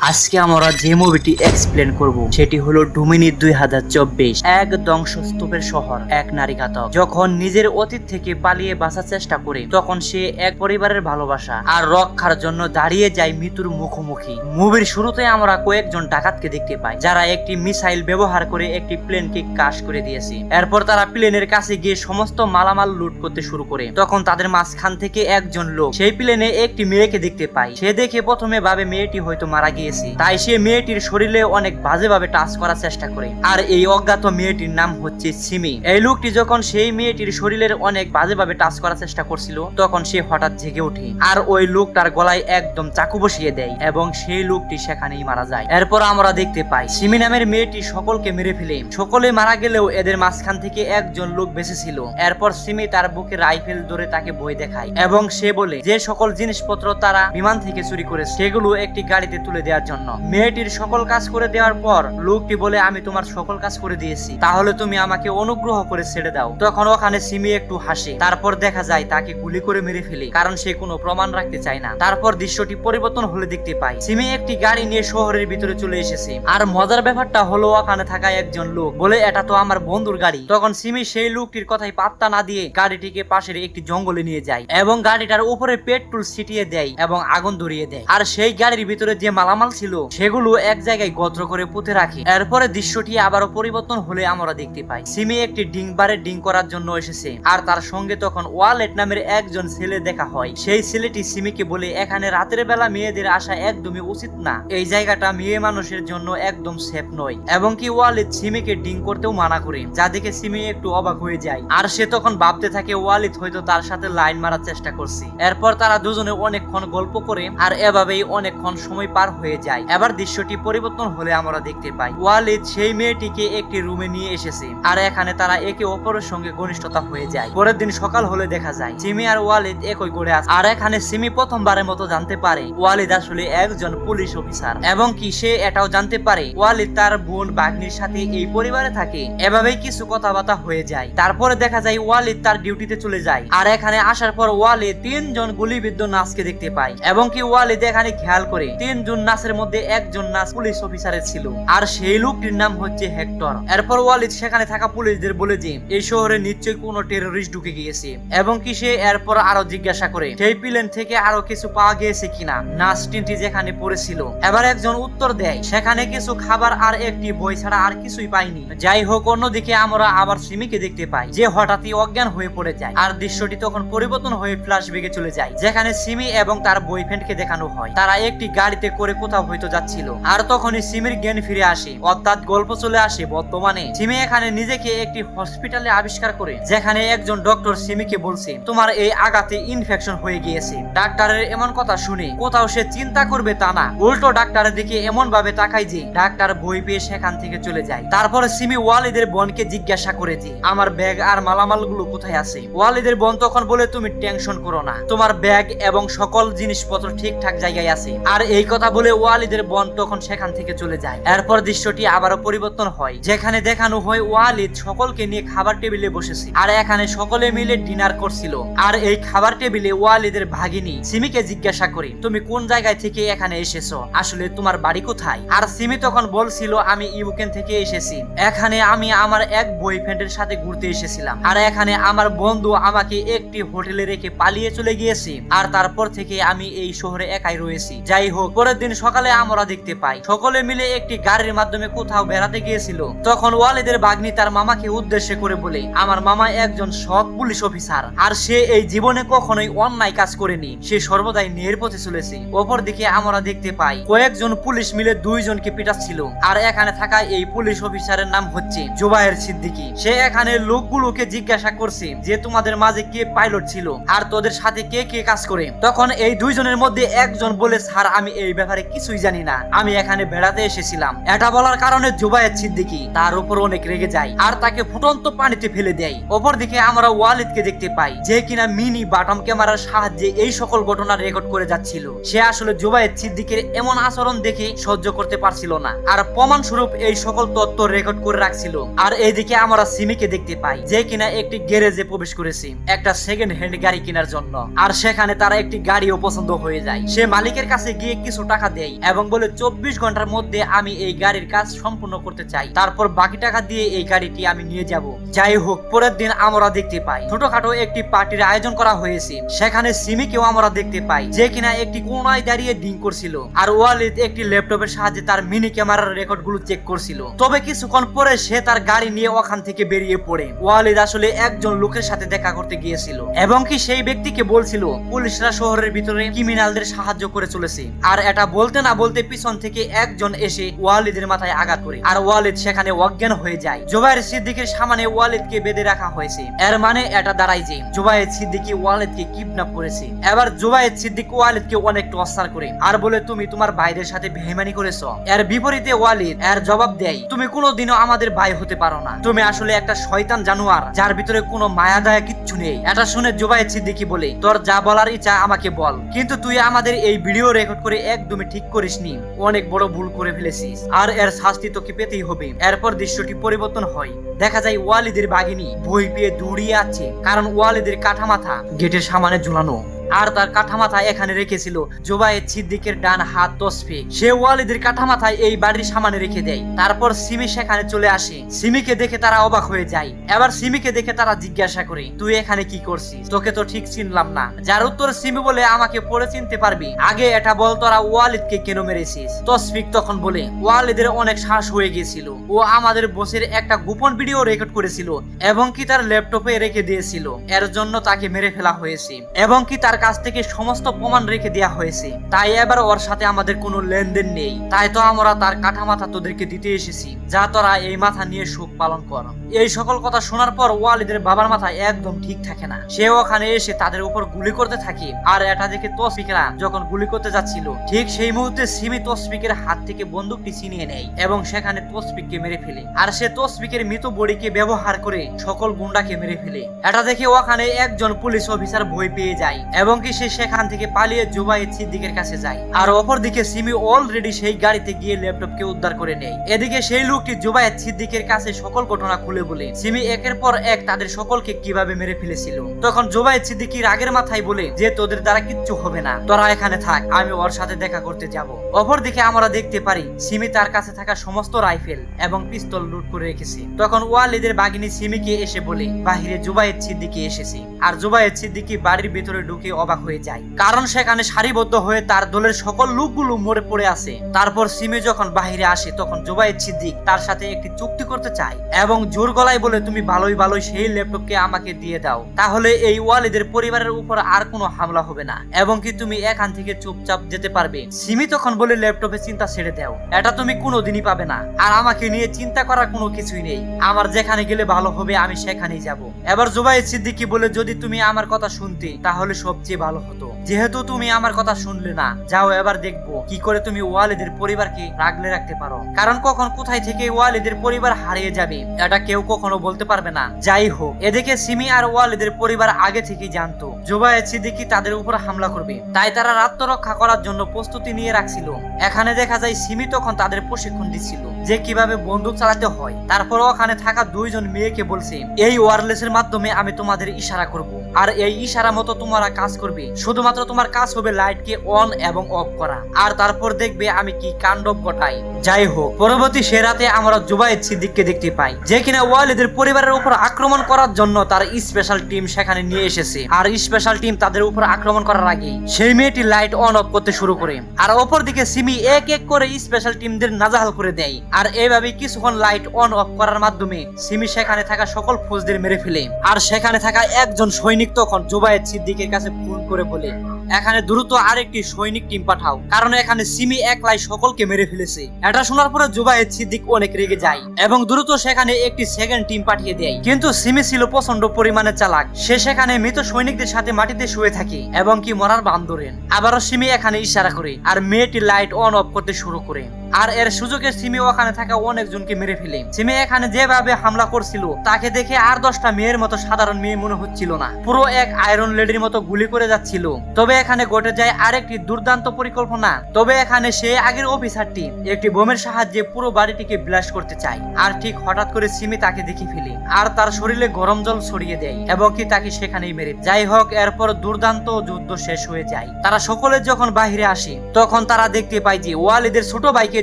আজকে আমরা যে মুভিটি এক্সপ্লেন করব, সেটি হলো ডুমিনি দুই হাজার চব্বিশ, এক ধ্বংসস্তূপের শহর, এক নারী ঘাতক। যখন নিজের অতীত থেকে পালিয়ে বাঁচার চেষ্টা করে, তখন সে এক পরিবারের ভালোবাসা আর রক্ষার জন্য দাঁড়িয়ে যায় মৃত্যুর মুখোমুখি। মুভির শুরুতে আমরা কয়েকজন ডাকাতকে দেখতে পাই, যারা একটি মিসাইল ব্যবহার করে একটি প্লেনকে কাশ করে দিয়েছে। এরপর তারা প্লেনের কাছে গিয়ে সমস্ত মালামাল লুট করতে শুরু করে। তখন তাদের মাঝখান থেকে একজন লোক, সেই প্লেনে একটি মেয়েকে দেখতে পায়। সে দেখে প্রথমে ভাবে মেয়েটি হয়তো মারা গিয়েছে তাই সে মেয়েটির শরীরে অনেক বাজেভাবে টাচ করার চেষ্টা করে। আর এই অজ্ঞাত মেয়েটির নাম হচ্ছে সিমি। এই লোকটি যখন সেই মেয়েটির শরীরের অনেক বাজেভাবে টাচ করার চেষ্টা করছিল, তখন সে হঠাৎ জেগে ওঠে। আর ওই লোকটার গলায় একদম চাকু বসিয়ে দেয় এবং সেই লোকটি সেখানেই মারা যায়। এরপর আমরা দেখতে পাই, সিমি নামের মেয়েটি সকলকে মেরে ফেলে। সকলে মারা গেলেও এদের মাঝখান থেকে একজন লোক বেঁচে ছিল। এরপর সিমি তার বুকে রাইফেল ধরে তাকে বই দেখায় এবং সে বলে, যে সকল জিনিসপত্র তারা বিমান থেকে চুরি করে সেগুলো একটি গাড়িতে তুলে দেওয়ার জন্য। মেয়েটির সকল কাজ করে দেওয়ার পর লোকটি বলে, আমি তোমার সকল কাজ করে দিয়েছি। তাহলে তুমি আমাকে অনুগ্রহ করে ছেড়ে দাও। তখন ওখানে সিমি একটু হাসে। তারপর দেখা যায়, তাকে গুলি করে মেরে ফেলে, কারণ সে কোনো প্রমাণ রাখতে চায় না। তারপর দৃশ্যটি পরিবর্তন হলে দেখতে পাই, সিমি একটি গাড়ি নিয়ে শহরের ভিতরে চলে এসেছে। আর মজার ব্যাপারটা হলো, ওখানে থাকা একজন লোক বলে, এটা তো আমার বন্ধুর গাড়ি। তখন সিমি সেই লোকটির কথাই পাত্তা না দিয়ে গাড়িটিকে পাশের একটি জঙ্গলে নিয়ে যায় এবং গাড়িটার উপরে পেট্রোল ছিটিয়ে দেয় এবং আগুন ধরিয়ে দেয়। আর সেই গাড়ির ভিতরে যে মালামাল ছিল, সেগুলো এক জায়গায় গত্র করে পুঁতে রাখে। এরপরে দৃশ্যটি আবারও পরিবর্তন হলে আমরা দেখতে পাই। সিমি একটি ডিং বারে ডিং করার জন্য এসেছে, আর তার সঙ্গে তখন ওয়ালেট নামের একজন ছেলে দেখা হয়। সেই ছেলেটি সিমিকে বলে, এখানে রাতের বেলা মেয়েদের আসা একদমই উচিত না। এই জায়গাটা মেয়ে মানুষের জন্য একদম সেফ নয়। এবং কি ওয়ালিদ সিমিকে ডিং করতেও মানা করে, যা দেখে সিমি একটু অবাক হয়ে যায়। আর সে তখন ভাবতে থাকে ওয়ালিদ হয়তো তার সাথে লাইন মারার চেষ্টা করছে। এরপর তারা দুজনে অনেকক্ষণ গল্প করে, আর এভাবেই অনেকক্ষণ সময় পার হয়ে যায়। এবার দৃশ্যটি পরিবর্তন হলে আমরা দেখতে পাই, ওয়ালিদ সেই মেয়েটিকে একটি রুমে নিয়ে এসেছে আর এখানে তারা একে অপরের সঙ্গে ঘনিষ্ঠতা হয়ে যায়। পরের দিন সকাল হলে দেখা যায় সিমি আর ওয়ালিদ একই করে আছে। আর এখানে সিমি প্রথমবারের মতো জানতে পারে, ওয়ালিদ আসলে একজন পুলিশ অফিসার এবং কি সে এটাও জানতে পারে, ওয়ালিদ তার বোন বাগ্নির সাথে এই পরিবারে থাকে। এভাবেই কিছু কথাবার্তা হয়ে যায়। তারপরে দেখা যায়, ওয়ালিদ তার ডিউটিতে চলে যায়। আর এখানে আসার পর ওয়ালিদ তিনজন গুলিবিদ্ধ নাচকে দেখতে পায় এবং কি ওয়ালিদ এখানে খেয়াল করে, তিনজন নাচের মধ্যে একজন নাচ পুলিশ অফিসারের ছিল। আর সেই লোকটির নাম হচ্ছে হেক্টর। এরপর ওয়ালিদ সেখানে থাকা পুলিশদের বলে যে, এই শহরে নিশ্চয়ই কোনো টেরোরিস্ট ঢুকে গিয়েছে। এবং কি সে এরপর আরও জিজ্ঞাসা করে, সেই প্লেন থেকে আরও কিছু পাওয়া গিয়েছে কিনা? নাচ টিনটি যেখানে পড়েছিল। এবার একজন উত্তর দেয়, সেখানে কিছু খাবার আর একটি বই ছাড়া আর কিছুই পাইনি। যাই হোক, অন্যদিকে আমরা আবার সিমিকে দেখতে পাই, যে হঠাৎই অজ্ঞান হয়ে পড়ে যায়। আর দৃশ্যটি তখন পরিবর্তন হয়ে ফ্ল্যাশ বেগে চলে যায়, যেখানে সিমি এবং তার বয়ফ্রেন্ডকে দেখানো হয়। তারা একটি গাড়িতে করে কোথাও হয়তো যাচ্ছিল। আর তখনই সিমির জ্ঞান ফিরে আসে। অর্থাৎ গল্প চলে আসে বর্তমানে। সিমি এখানে নিজেকে একটি হসপিটালে আবিষ্কার করে, যেখানে একজন ডক্টর সিমিকে বলছে, তোমার এই আঘাতে ইনফেকশন হয়ে গিয়েছে। ডাক্তারের এমন কথা শুনে, কোথাও সে চিন্তা করবে তা না। উল্টো ডাক্তারের দিকে এমন ভাবে তাকায় যে, ডাক্তার বই পেয়ে সেখান থেকে চলে যায়। তারপরে সিমি ওয়ালিদের বোনকে জিজ্ঞাসা করে যে, আমার ব্যাগ আর মালামালগুলো কোথায় আছে? ওয়ালিদের বোন তখন বলে, তুমি টেনশন করো না। তোমার ব্যাগ এবং সকল জিনিসপত্র ঠিকঠাক জায়গায় আছে। আর এই কথা বলে ওয়ালিদের বোন তখন সেখান থেকে চলে যায়। এরপর দৃশ্যটি আবারও পরিবর্তন হয়। যেখানে দেখানো হয় ওয়ালিদ সকলকে নিয়ে খাবার টেবিলে বসেছে। আর এখানে সকলে মিলে ডিনার করছিল। আর এই খাবার টেবিলে ওয়ালিদের ভাগিনী সিমিকে জিজ্ঞাসা করে, তুমি কোন জায়গায় থেকে এখানে এসেছ? আসলে তোমার বাড়ি কোথায়? আর সিমি তখন বলছিল, আমি ইউকেন থেকে এসেছি। এখানে আমি আমার এক বয়ফ্রেন্ডের সাথে ঘুরতে এসেছিলাম। আর এখানে আমার বন্ধু আমাকে একটি হোটেলে রেখে পালিয়ে চলে গিয়েছি। আর তারপর থেকে আমি এই শহরে একাই রয়েছি। যাই হোক, পরের দিন সকালে আমরা দেখতে পাই। সকলে মিলে একটি গাড়ির মাধ্যমে কোথাও বেড়াতে গিয়েছিল। তখন ওয়ালিদের বাগ্নি তার মামাকে উদ্দেশ্য করে বলে, আমার মামা একজন সৎ পুলিশ অফিসার, আর সে এই জীবনে কখনোই অন্যায় কাজ করেনি। সে সর্বদাই ন্যায়ের পথে চলেছে। অপর দিকে আমরা দেখতে পাই, কয়েকজন পুলিশ মিলে দুইজনকে পিটাচ্ছিল, আর এখানে থাকা এই পুলিশ অফিসারের নাম হচ্ছে জুবায়ের সিদ্দিকি। সে এখানে লোকগুলোকে জিজ্ঞাসা করছে যে, তোমাদের মাঝে কে পাইলট ছিল, আর তোদের সাথে কে কে কাজ করে? তখন এই দুইজনের মধ্যে একজন বলে, স্যার, আমি এই ব্যাপারে কিছুই জানি না। আমি এখানে বেড়াতে এসেছিলাম। এটা বলার কারণে জুবায়ের সিদ্দিকি তার উপর অনেক রেগে যায় আর তাকে ফুটন্ত পানিতে ফেলে দেয়। অপরদিকে আমরা ওয়ালিদকে দেখতে পাই, যে কিনা মিনি বাটম ক্যামেরার সাহায্যে এই সকল ঘটনা রেকর্ড করে যাচ্ছিল। সে আসলে জুবায়ের সিদ্দিকের এমন আচরণ দেখে সহ্য করতে পারছিল না আর প্রমাণ স্বরূপ এই সকল তথ্য রেকর্ড করে রাখছিল। আর এইদিকে আমরা সিমিকে দেখতে পাই, যে কিনা একটি গ্যারেজে প্রবেশ করেছে, একটা সেকেন্ড হ্যান্ড গাড়ি কেনার জন্য। আর সেখানে তারা একটি গাড়িও পছন্দ হয়ে যায়। সে মালিকের কাছে গিয়ে কিছু টাকা দেয় দেয় এবং বলে চব্বিশ ঘণ্টার মধ্যে আমি এই গাড়ির কাজ সম্পূর্ণ করতে চাই। তারপর বাকি টাকা দিয়ে এই গাড়িটি আমি নিয়ে যাব। যাই হোক, পরের দিন আমরা দেখতে পাই, ছোটখাটো একটি পার্টির আয়োজন করা হয়েছে। সেখানে সিমিকেও আমরা দেখতে পাই, যে কিনা একটি কোনায় দাঁড়িয়ে ডিং করছিল আর ওয়ালিদ একটি ল্যাপটপের সাহায্যে তার মিনি ক্যামেরার রেকর্ডগুলো চেক করছিল। তবে কিছুক্ষণ পরে সে তার গাড়ি নিয়ে ওখান থেকে বেরিয়ে পড়ে। ওয়ালিদ আসলে একজন লোকের সাথে দেখা করতে গিয়েছিল এবং কি সেই ব্যক্তিকে বলছিল, পুলিশরা শহরের ভিতরে ক্রিমিনালদের সাহায্য করে চলেছে। আর এটা বলতে না বলতে পিছন থেকে একজন এসে ওয়ালিদের মাথায় আঘাত করে। আর ওয়ালিদ সেখানে অজ্ঞান হয়ে যায়। জুবাইর সিদ্দিকের সামনে ওয়ালিদকে বেঁধে রাখা হয়েছে। এর মানে এটা দাঁড়ায় যে জুবাইর সিদ্দিকি ওয়ালিদকে কিডন্যাপ করেছে। এবার জুবাইর সিদ্দিক ওয়ালিদকে অনেক টর্চার করে। আর বলে, তুমি তোমার ভাইদের সাথে বেইমানি করেছ। এর বিপরীতে ওয়ালিদ এর জবাব দেয়, তুমি কোনোদিনও আমাদের ভাই হতে পারো না। তুমি আসলে একটা শয়তান জানোয়ার, যার ভিতরে কোনো মায়া দয়া কিচ্ছু নেই। এটা শুনে জুবাইর সিদ্দিকি বলে, তোর যা বলার ইচ্ছা আমাকে বল। কিন্তু তুই আমাদের এই ভিডিও রেকর্ড করে একদমই ঠিক করিসনি, অনেক বড় ভুল করে ফেলেছিস। আর এর শাস্তি তোকে পেতেই হবে। এরপর দৃশ্যটি পরিবর্তন হয়। দেখা যায় ওয়ালিদের বাগিনী বই পেয়ে দৌড়িয়ে আছে কারণ ওয়ালিদের কাঠা মাথা গেটের সামনে ঝুলানো। আর তার কাঠা মাথা এখানে রেখেছিল জোবায়ের সিদ্দিকের ডান হাত তসফি। সে ওয়ালিদের কাঠা মাথায় এই বাড়ির সামনে রেখে দেয়। তারপর সিমি সেখানে চলে আসে। সিমিকে দেখে তারা অবাক হয়ে যায়। এবার সিমিকে দেখে তারা জিজ্ঞাসা করে, তুই এখানে কি করছিস? তোকে তো ঠিক চিনলাম না। যার উত্তর সিমি বলে, আমাকে পরে চিনতে পারবি। আগে এটা বল তোরা ওয়ালিদকে কেন মেরেছিস? তসফিক তখন বলে, ওয়ালিদের অনেক শ্বাস হয়ে গিয়েছিল। ও আমাদের বসের একটা গোপন ভিডিও রেকর্ড করেছিল এবং কি তার ল্যাপটপে রেখে দিয়েছিল। এর জন্য তাকে মেরে ফেলা হয়েছে। এবং কি তার কাছ থেকে সমস্ত প্রমাণ রেখে দেওয়া হয়েছে। তাই এবার ওর সাথে আমাদের কোনো লেনদেন নেই। তাই তো আমরা তার কাঠা মাথা তোদেরকে দিতে এসেছি, যা তোরা এই মাথা নিয়ে সুখ পালন কর। এই সকল কথা শোনার পর ওয়ালিদের বাবার মাথা একদম ঠিক থাকে না। সে ওখানে এসে তাদের উপর গুলি করতে থাকে, আর এটা দেখে তসফিকরা যখন গুলি করতে যাচ্ছিল, ঠিক সেই মুহূর্তে সিমি তসফিকের হাত থেকে বন্দুকটি ছিনিয়ে নেয় এবং সেখানে তসফিককে মেরে ফেলে। আর সে তসফিকের মৃত বডিকে ব্যবহার করে সকল গুন্ডাকে মেরে ফেলে। এটা দেখে ওখানে একজন পুলিশ অফিসার ভয় পেয়ে যায় এবং কি সে সেখান থেকে পালিয়ে জুবাইদ সিদ্দিকের কাছে যায়। আর অপরদিকে সিমি অলরেডি সেই গাড়িতে গিয়ে ল্যাপটপকে উদ্ধার করে নেয়। এদিকে সেই লোকটি জুবাইদ সিদ্দিকের কাছে সকল ঘটনা খুলে বলে, সিমি, একের পর এক তাদের সকলকে কীভাবে মেরে ফেলেছিল? তখন জুবাইদ সিদ্দিকির আগের মাথায় বলে, যে তোদের দ্বারা কিচ্ছু হবে না। তোরা এখানে থাক, আমি ওর সাথে দেখা করতে যাব। অপরদিকে আমরা দেখতে পারি, সিমি তার কাছে থাকা সমস্ত রাইফেল এবং পিস্তল লুট করে রেখেছে। তখন ওয়ালিদের বাগিনী সিমিকে এসে বলে, বাহিরে জুবাইদ সিদ্দিকি এসেছে। আর জুবাইদ সিদ্দিকি বাড়ির ভিতরে ঢুকে অবাক হয়ে যায়। কারণ সেখানে সারিবদ্ধ হয়ে তার দলের সকল লোকগুলো মরে পড়ে আছে। তারপর সিমি যখন বাহিরে আসে, তখন জুবাইদ সিদ্দিক তার সাথে একটি চুক্তি করতে চায় এবং জোর গলায় বলে, তুমি ভালোই ভালোই সেই ল্যাপটপকে আমাকে দিয়ে দাও। তাহলে এই ওয়ালিদের পরিবারের উপর আর কোনো হামলা হবে না এবং কি তুমি এখান থেকে চুপচাপ যেতে পারবে? সিমি তখন বলে, ল্যাপটপে চিন্তা ছেড়ে দাও। এটা তুমি কোনোদিনই পাবে না। আর আমাকে নিয়ে চিন্তা করার কোনো কিছুই নেই। আমার যেখানে গেলে ভালো হবে, আমি সেখানেই যাব। এবার জুবাইদ সিদ্দিকি বলে, যদি তুমি আমার কথা শুনতে, তাহলে সবচেয়ে ভালো হতো। যেহেতু তুমি আমার কথা শুনলে না, যাও এবার দেখব কি করে তুমি ওয়ালিদের পরিবারকে রাগলে রাখতে পারো। কারণ কখন কোথায় থেকে ওয়ালিদের পরিবার হারিয়ে যাবে, এটা কেউ কখনো বলতে পারবে না। যাই হোক, এদিকে সিমি আর ওয়ালিদের পরিবার আগে থেকেই জানতো জুবাইদ সিদ্দিকি তাদের উপর হামলা করবে। তাই তারা আত্মরক্ষা করার জন্য প্রস্তুতি নিয়ে রাখছিল। এখানে দেখা যায় সিমি তখন তাদের প্রশিক্ষণ দিচ্ছিল। যে কীভাবে বন্দুক চালাতে হয়। তারপর ওখানে থাকা দুইজন মেয়েকে বলছে, এই ওয়ারলেস এর মাধ্যমে আমি তোমাদের ইশারা করব। আর এই ইশারা মতো তোমরা কাজ করবে। শুধুমাত্র তোমার কাজ হবে লাইটকে অন এবং অফ করা। আর তারপর দেখবে আমি কি কাণ্ডব ঘটাই। যাই হোক, পরবর্তী সে রাতে আমরা জুবাইদ সিদ্দিককে দেখতে পাই, যে কিনা ওয়ালিদের পরিবারের উপর আক্রমণ করার জন্য তার স্পেশাল টিম সেখানে নিয়ে এসেছে। আর স্পেশাল টিম তাদের উপর আক্রমণ করার আগে সেই মেয়েটি লাইট অন অফ করতে শুরু করে। আর অপরদিকে সিমি এক এক করে স্পেশাল টিমদের নাজাহাল করে দেয়। আর এইভাবে কিছুক্ষণ লাইট অন অফ করার মাধ্যমে সিমি সেখানে থাকা সকল ফৌজদের মেরে ফেলে। আর সেখানে থাকা একজন সৈনিক তখন জুবাইদ সিদ্দিকের কাছে ফোন করে বলে, এখানে দ্রুত আরেকটি সৈনিক টিম পাঠাও, কারণ এখানে সিমি একলাই সকলকে মেরে ফেলেছে। এটা শোনার পরে জুবাইদ সিদ্দিক অনেক রেগে যায় এবং দ্রুত সেখানে একটি সেকেন্ড টিম পাঠিয়ে দেয়। কিন্তু সিমি ছিল প্রচণ্ড পরিমাণে চালাক। সে সেখানে মৃত সৈনিকদের সাথে মাটিতে শুয়ে থাকে এবং কি মরার বান্দরেন। আবারও সিমি এখানে ইশারা করে, আর মেয়েটি লাইট অন অফ করতে শুরু করে। আর এর সুযোগে সিমি ওখানে থাকা অনেকজনকে মেরে ফেলে। সিমি এখানে যেভাবে হামলা করছিল, তাকে দেখে আর দশটা মেয়ের মতো সাধারণ মেয়ে মনে হচ্ছিল না। পুরো এক আয়রন লেডির মতো গুলি করে যাচ্ছিল। তবে এখানে ঘটে যায় আরেকটি দুর্দান্ত পরিকল্পনা। তবে এখানে সে আগের অফিসারটি, একটি বোমের সাহায্যে পুরো বাড়িটিকে ব্লাস্ট করতে চায়। আর ঠিক হঠাৎ করে সিমি তাকে দেখে ফেলে আর তার শরীরে গরম জল ছড়িয়ে দেয় এবং কি তাকে সেখানেই মেরে। যাই হোক, এরপর দুর্দান্ত যুদ্ধ শেষ হয়ে যায়। তারা সকলে যখন বাহিরে আসে, তখন তারা দেখতে পায় যে ওয়ালিদের ছোট ভাইকে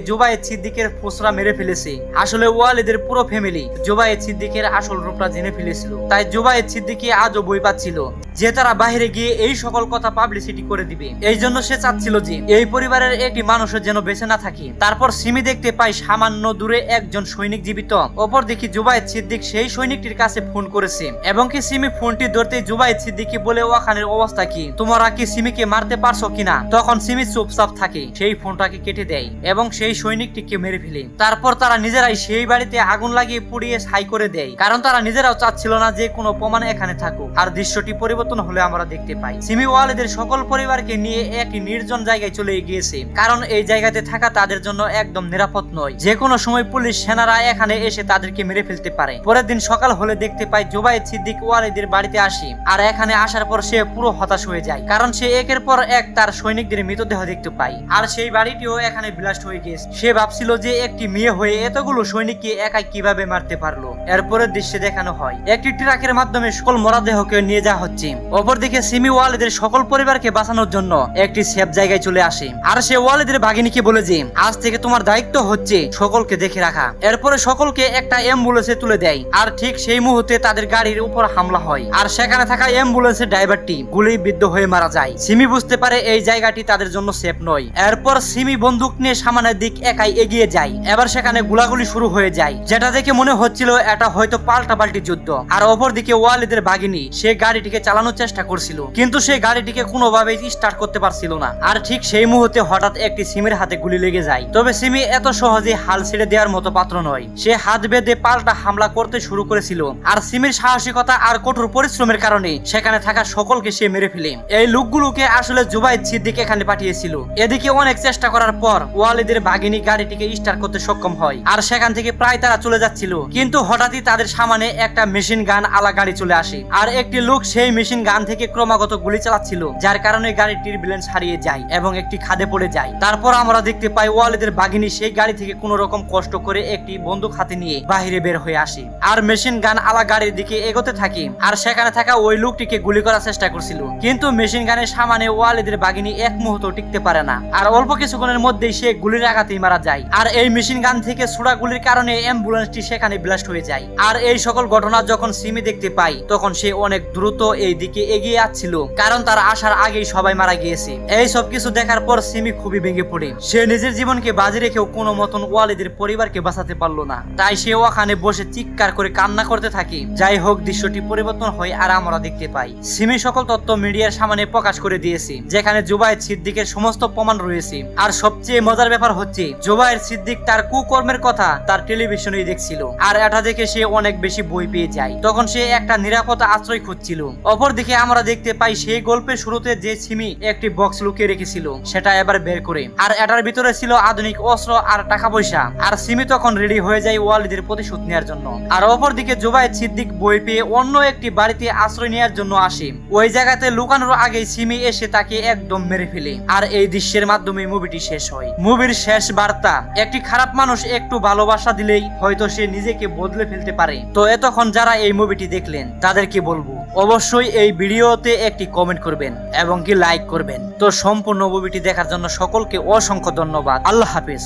জুবায়েদ সিদ্দিকের ফোসরা মেরে ফেলেছে। আসলে ওয়ালিদের পুরো ফ্যামিলি জুবায়েদ সিদ্দিকের আসল রূপটা জেনে ফেলেছিল। তাই জুবায়েদ সিদ্দিকি আজও বই পাচ্ছিল যে তারা বাইরে গিয়ে এই সকল কথা পাবলিসিটি করে দিবে। এই জন্য সে চাচ্ছিল যে এই পরিবারের একটি মানুষের যেন বেঁচে না থাকে। তারপর সিমি দেখতে পাই সামান্য দূরে একজন সৈনিক জীবিত। অপর দেখি জুবায়েদ সিদ্দিক সেই সৈনিকটির কাছে ফোন করেছে। এবং কি সিমি ফোনটি ধরতে জুবায়েদ সিদ্দিকি বলে ওখানের অবস্থা কি? তোমরা কি সিমিকে মারতে পারছ কিনা? তখন সিমি চুপচাপ থাকে। সেই ফোনটাকে কেটে দেয় এবং সেই সৈনিকটিকে মেরে ফেলে। তারপর তারা নিজেরাই সেই বাড়িতে আগুন লাগিয়ে পুড়িয়ে ছাই করে দেয়। কারণ তারা নিজেরাও চাচ্ছিল না যে কোনো প্রমাণ এখানে থাকুক। আর দৃশ্যটি পরিবর্তন হলে আমরা দেখতে পাই। সিমি ওয়ালেদের সকল পরিবারকে নিয়ে একটি নির্জন জায়গায় চলে গিয়েছে। কারণ এই জায়গাতে থাকা তাদের জন্য একদম নিরাপদ নয়। যে কোনো সময় পুলিশ সেনারা এখানে এসে তাদেরকে মেরে ফেলতে পারে। পরের দিন সকাল হলে দেখতে পাই জুবাইদ সিদ্দিক ওয়ালিদের বাড়িতে আসি। আর এখানে আসার পর সে পুরো হতাশ হয়ে যায়। কারণ সে একের পর এক তার সৈনিকদের মৃতদেহ দেখতে পায়। আর সেই বাড়িটিও এখানে ব্লাস্ট হয়ে গিয়েছে। সে ভাবছিল যে একটি মেয়ে হয়ে এতগুলো সৈনিককে একাই কীভাবে মারতে পারল। এরপরের দৃশ্যে দেখানো হয়, একটি ট্রাকের মাধ্যমে সকল মরাদেহকে নিয়ে যাওয়া হচ্ছে। অপরদিকে সিমি ওয়ালেদের সকল পরিবারকে বাঁচানোর জন্য একটি সেফ জায়গায় চলে আসে। আর সে ওয়ালেদের বাঘিনীকে বলে যে, আজ থেকে তোমার দায়িত্ব হচ্ছে সকলকে দেখে রাখা। এরপরে সকলকে একটা অ্যাম্বুলেন্সে তুলে দেয়। আর ঠিক সেই মুহূর্তে তাদের গাড়ির উপর হামলা হয়। আর সেখানে থাকা অ্যাম্বুলেন্সের ড্রাইভারটি গুলি বিদ্ধ হয়ে মারা যায়। সিমি বুঝতে পারে এই জায়গাটি তাদের জন্য সেফ নয়। এরপর সিমি বন্দুক নিয়ে সামনের দিক একাই এগিয়ে যায়। এবার সেখানে গুলাগুলি শুরু হয়ে যায়। যেটা দেখে মনে হচ্ছিল এটা হয়তো পাল্টাপাল্টি যুদ্ধ। আর অপরদিকে ওয়ালিদের বাঘিনী সে গাড়িটিকে চালানোর চেষ্টা করছিল। কিন্তু সে গাড়িটিকে কোনোভাবেই স্টার্ট করতে পারছিল না। আর ঠিক সেই মুহূর্তে হঠাৎ একটি সিমের হাতে গুলি লেগে যায়। তবে সিমি এত সহজে হাল ছেড়ে দেওয়ার মতো পাত্র নয়। সে হাত বেঁধে পাল্টা হামলা করতে শুরু করেছিল। আর সিমির সাহসিকতা আর কঠোর পরিশ্রমের কারণে সেখানে থাকা সকলকে সে মেরে ফেলে। এই লোকগুলোকে আসলে জুবাইদ সিদ্দিক এখানে পাঠিয়েছিল। এদিকে অনেক চেষ্টা করার পর ওয়ালিদের বাঘিনী গাড়িটিকে স্টার্ট করতে সক্ষম হয়। আর সেখান থেকে প্রায় তারা চলে যাচ্ছিল। কিন্তু হঠাৎই তাদের সামনে একটা মেশিন গান আলা গাড়ি চলে আসে। আর একটি লোক সেই মেশিন গান থেকে ক্রমাগত গুলি চালাচ্ছিল, যার কারণে গাড়িটির ব্যালেন্স হারিয়ে যায় এবং একটি খাদে পড়ে যায়। তারপর আমরা দেখতে পাই ওয়ালিদের বাঘিনী সেই গাড়ি থেকে কোন রকম কষ্ট করে একটি বন্দুক হাতে নিয়ে বাহিরে বের হয়ে আসে। আর মেশিন গান আলা গাড়ির দিকে এগোতে থাকে। আর সেখানে থাকা ওই লোকটিকে গুলি করার চেষ্টা করছিল। কিন্তু মেশিন গানের সামনে ওয়ালিদের বাঘিনী এক মুহূর্ত টিকতে পারে না। আর অল্প কিছুক্ষণের মধ্যেই সে গুলির আঘাতেই মারা যায়। আর এই মেশিন গান থেকে ছোড়া গুলির কারণে অ্যাম্বুলেন্সটি সেখানে ব্লাস্ট হয়ে যায়। আর এই সকল ঘটনা যখন সিমি দেখতে পাই তখন সে অনেক দ্রুত এই দিকে এগিয়ে আসছিল কারণ তার আসার আগেই সবাই মারা গিয়েছে। এই সব কিছু দেখার পর সিমি খুবই ভেঙে পড়ে। সে নিজের জীবনকে বাজি রেখেও কোনো মতন ওয়ালিদের পরিবারকে বাঁচাতে পারল না। তাই সে ওখানে বসে চিৎকার করে কান্না করতে থাকে। যাই হোক, দৃশ্যটি পরিবর্তন হয় আর আমরা দেখতে পাই। সিমি সকল তথ্য মিডিয়ার সামনে প্রকাশ করে দিয়েছে, যেখানে জুবাই সিদ্দিকের সমস্ত প্রমাণ রয়েছে। আর সবচেয়ে মজার ব্যাপার হচ্ছে জুবাইর সিদ্দিক তার কুকর্মের কথা তার টেলিভিশনেই দেখছিল। আর এটা দেখে সে অনেক বেশি বই পেয়ে যায়। তখন সে একটা নিরাপদ আশ্রয় খুঁজছিল। অপরদিকে আমরা দেখতে পাই সেই গল্পের শুরুতে যে সিমি একটি বক্স লুকিয়ে রেখেছিল, সেটা এবার বের করে। আর এটার ভিতরে ছিল আধুনিক অস্ত্র আর টাকা পয়সা আর সিমি তখন রেডি হয়ে যায় ওয়ালিদের প্রতিশোধ নেওয়ার জন্য। আর অপরদিকে জুবাইদ সিদ্দিক বই পেয়ে অন্য একটি বাড়িতে আশ্রয় নেওয়ার জন্য আসে। ওই জায়গাতে লুকানোর আগে সিমি এসে তাকে একদম মেরে ফেলে। আর এই দৃশ্যের মাধ্যমে মুভিটি শেষ হয়। মুভির শেষ বার্তা। একটি খারাপ মানুষ একটু ভালোবাসা দিলেই হয়তো সে নিজেকে বদলে ফেলতে পারে। তো এতক্ষণ যারা এই মুভিটি দেখলেন, তাদেরকে বলব, অবশ্যই এই ভিডিওতে একটি কমেন্ট করবেন এবং কি লাইক করবেন। তো সম্পূর্ণ মুভিটি দেখার জন্য সকলকে অসংখ্য ধন্যবাদ। আল্লাহ হাফিজ।